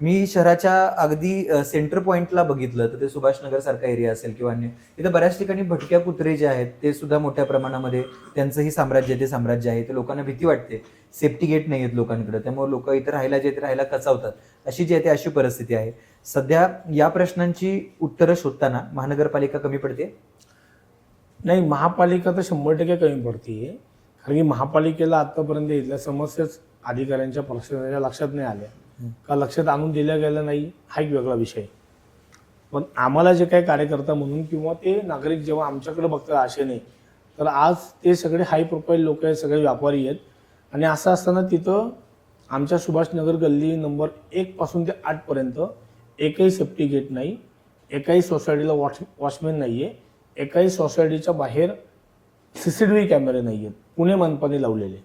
मी शहराच्या अगदी सेंटर पॉईंटला बघितलं तर ते सुभाषनगर सारखा एरिया असेल किंवा अन्य. तिथं बऱ्याच ठिकाणी भटक्या कुत्रे जे आहेत ते सुद्धा मोठ्या प्रमाणामध्ये त्यांचंही साम्राज्य ते साम्राज्य आहे ते लोकांना भीती वाटते. सेफ्टी गेट नाही आहेत लोकांकडे त्यामुळे लोक इथं राहायला जे राहायला कचावतात. अशी जी आहे ती अशी परिस्थिती आहे. सध्या या प्रश्नांची उत्तरं शोधताना महानगरपालिका कमी पडते? नाही महापालिका तर शंभर टक्के कमी पडते. कारण की महापालिकेला आतापर्यंत इथल्या समस्याच अधिकाऱ्यांच्या प्रशासनाच्या लक्षात नाही आल्या. का लक्षात आणून दिल्या गेल्या नाही हा एक वेगळा विषय पण आम्हाला जे काही कार्यकर्ता म्हणून किंवा ते नागरिक जेव्हा आमच्याकडे बघतात आशेने तर आज ते सगळे हाय प्रोफाईल लोक आहेत सगळे व्यापारी आहेत. आणि असं असताना तिथं आमच्या सुभाषनगर गल्ली नंबर एक पासून ते आठपर्यंत एकही सेफ्टी गेट नाही एकाही सोसायटीला वॉच वॉचमॅन नाही आहे एकाही सोसायटीच्या बाहेर सी सी टी व्ही कॅमेरे नाही आहेत पुणे मनपाने लावलेले.